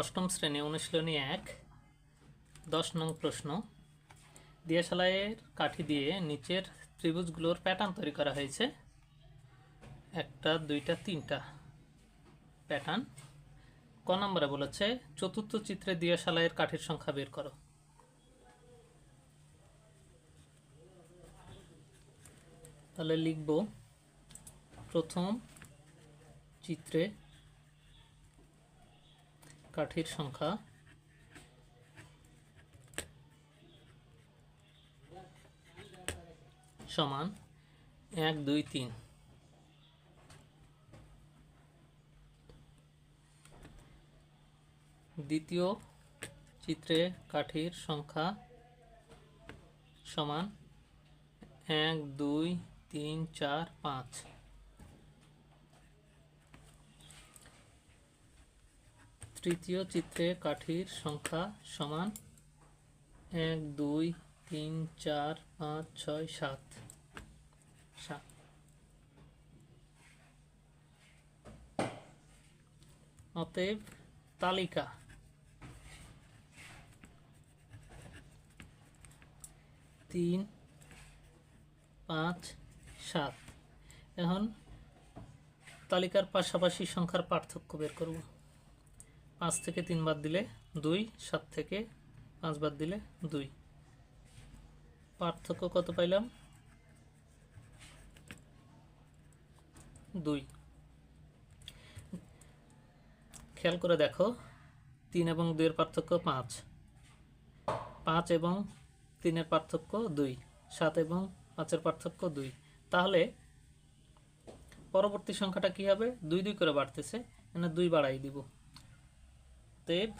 অষ্টম শ্রেণি অনুশীলনী এক, দশ নং প্রশ্ন। দিয়াশালাইয়ের কাঠি দিয়ে নিচের ত্রিভুজগুলোর প্যাটার্ন তৈরি করা হয়েছে। একটা, দুইটা, তিনটা প্যাটার্ন ক নম্বরে বলেছে, চতুর্থ চিত্রে দিয়াশালাইয়ের কাঠির সংখ্যা বের করো। তাহলে লিখব, প্রথম চিত্রে কাঠির সংখ্যা। সমান এক, দুই, তিন। দ্বিতীয় চিত্রে কাঠির সংখ্যা সমান এক, দুই, তিন, চার, পাঁচ। তৃতীয় চিত্রে কাঠির সংখ্যা সমান এক, দুই, তিন, চার, পাঁচ, ছয়, সাত। সাত। অতএব তালিকা। তিন, পাঁচ, সাত। এখন তালিকার পাশাপাশি সংখ্যার পার্থক্য বের করব। পাঁচ থেকে তিন বাদ দিলে দুই, সাত থেকে পাঁচ বাদ দিলে দুই। পার্থক্য কত পাইলাম? দুই। খেয়াল করে দেখো, তিন এবং দুইয়ের পার্থক্য পাঁচ। পাঁচ এবং তিনের পার্থক্য দুই, সাত এবং পাঁচের পার্থক্য দুই। তাহলে পরবর্তী সংখ্যাটা কি হবে? দুই দুই করে বাড়তেছে এখানে দুই বাড়াই দিব। তেব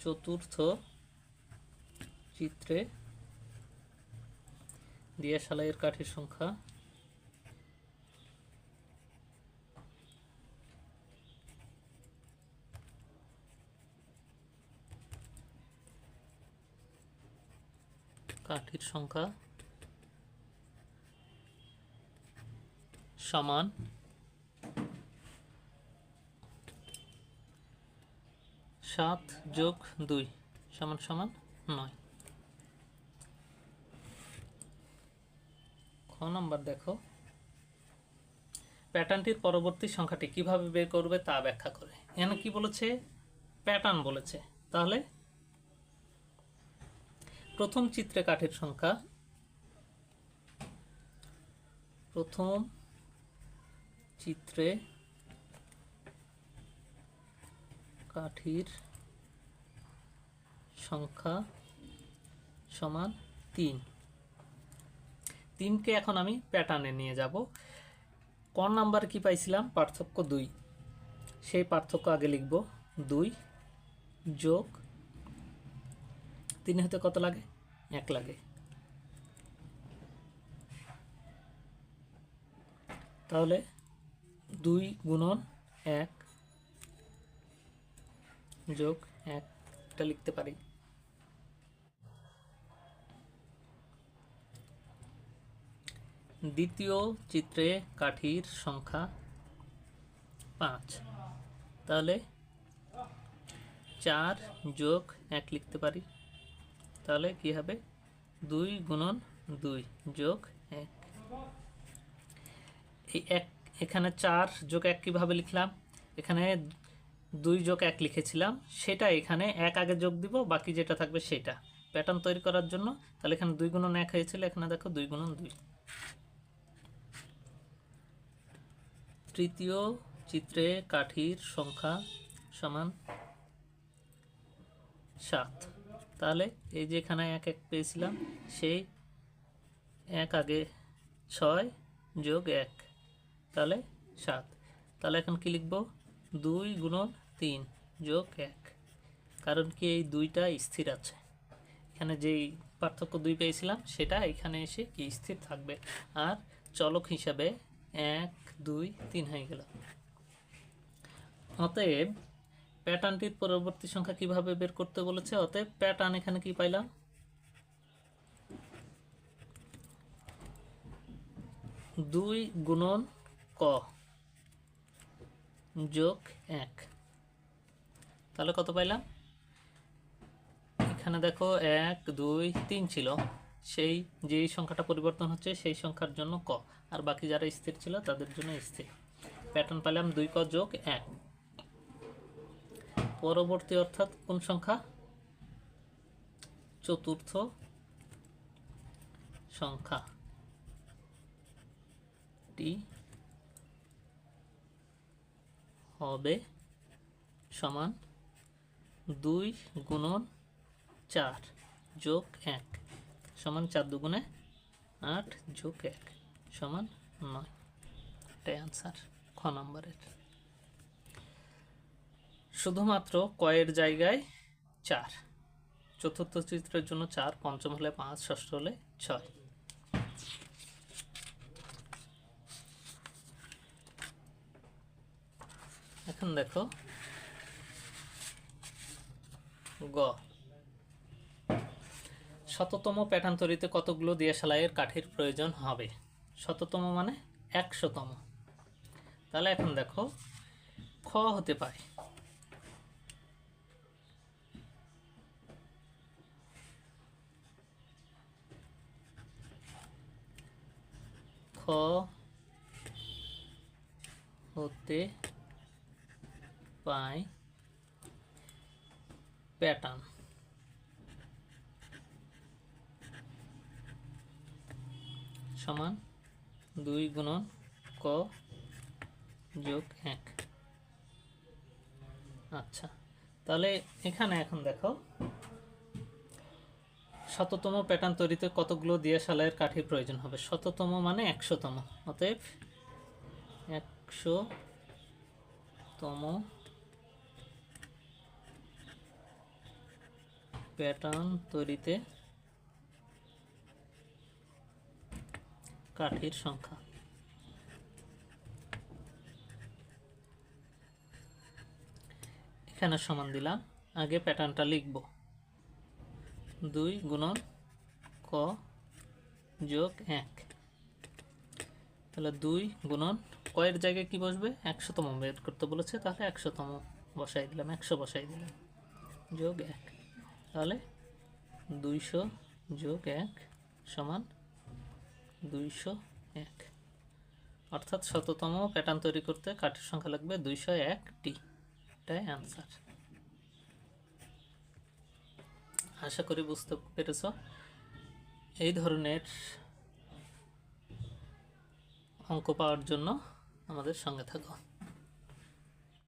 চতুর্থ চিত্রে দিয়াশালাইয়ের কাঠির সংখ্যা। কাঠির সংখ্যা সমান সাত যোগ দুই সমান সমান নয়। খ নম্বর দেখো। প্যাটার্নটির পরবর্তী সংখ্যাটি কীভাবে বের করবে তা ব্যাখ্যা করে। এখানে কি বলেছে? প্যাটার্ন বলেছে। তাহলে প্রথম চিত্রে কাঠের সংখ্যা, প্রথম চিত্রে কাঠির সংখ্যা সমান তিন। তিনকে এখন আমি প্যাটার্নে নিয়ে যাব। ক নাম্বার কি পাইছিলাম? পার্থক্য দুই। সেই পার্থক্য আগে লিখব। দুই যোগ তিন হতে কত লাগে? এক লাগে। তাহলে দুই গুণন এক যোগ একটা লিখতে পারি। দ্বিতীয় চিত্রে কাঠির সংখ্যা পাঁচ। তাহলে চার যোগ এক লিখতে পারি। তাহলে কি হবে? দুই গুণন দুই যোগ এক। এই এক, এখানে চার যোগ এক কীভাবে লিখলাম? এখানে দুই যোগ এক লিখেছিলাম, সেটা এখানে এক আগে যোগ দিব, বাকি যেটা থাকবে সেটা। প্যাটার্ন তৈরি করার জন্য, তাহলে এখানে দুই গুণন এক হয়েছিল, এখানে দেখো দুই গুণন দুই। তৃতীয় চিত্রে কাঠির সংখ্যা সমান সাত। তাহলে এই যে এখানে এক এক পেয়েছিলাম, সেই এক আগে ছয় যোগ এক, তাহলে সাত। তাহলে এখন কি লিখব? দুই গুণন তিন, যোগ এক। কারণ কি এই দুইটা স্থির আছে। এখানে যেই পার্থক্য দুই পেয়েছিলাম, সেটা এখানে এসে কি স্থির থাকবে? আর চলক হিসাবে এক, দুই, তিন হয়ে গেল। অতএব প্যাটার্নটির পরবর্তী সংখ্যা কীভাবে বের করতে বলেছে? অতএব প্যাটার্ন এখানে কি পাইলাম? দুই গুণন ক যোগ এক। তাহলে কত পাইলাম? এখানে দেখো এক, দুই, তিন ছিল। সেই যেই সংখ্যাটা পরিবর্তন হচ্ছে, সেই সংখ্যার জন্য ক। আর বাকি যারা স্থির ছিল, তাদের জন্য স্থির। প্যাটার্ন পেলাম দুই ক যোগ এক। পরবর্তী অর্থাৎ কোন সংখ্যা? চতুর্থ সংখ্যা। টি হবে সমান দুই গুণন চার যোগ এক সমান চার দুগুণে আট যোগ এক সমান নয়। এটাই আনসার খ নম্বরের। শুধুমাত্র কয়ের জায়গায় চার। চতুর্থ চিত্রের জন্য চার, পঞ্চম হলে পাঁচ, ষষ্ঠ হলে ছয়। এখন দেখো গ। শততম প্যাটার্ন তৈরিতে কতগুলো দিয়ে সেলাইয়ের কাঠির প্রয়োজন হবে? শততম মানে একশোতম। তাহলে এখন দেখো, খ হতে পারে। খ হতে পায় প্যাটার্ন সমান দুই গুণন ক যোগ এক। আচ্ছা তাহলে এখানে এখন দেখো, শততম প্যাটার্ন তৈরিতে কতগুলো দিয়ে সেলাইয়ের কাঠির প্রয়োজন হবে? শততম মানে একশোতম, অতএব একশো প্যাটার্ন তৈরিতে কাঠির সংখ্যা। এখানে সমান দিলাম। আগে প্যাটার্নটা লিখব। দুই গুণন ক যোগ এক। তাহলে দুই গুণন কয়ের জায়গায় কি বসবে? একশোতম, বের করতে বলেছে, তাহলে একশোতম বসাই দিলাম, একশো বসাই দিলাম। যোগ এক। তাহলে দুইশো যোগ এক সমান দুইশো এক। অর্থাৎ শততম প্যাটার্ন তৈরি করতে কাঠের সংখ্যা লাগবে দুইশো একটি এটাই অ্যান্সার আশা করি বুঝতে পেরেছ। এই ধরনের অঙ্ক পাওয়ার জন্য আমাদের সঙ্গে থাকো।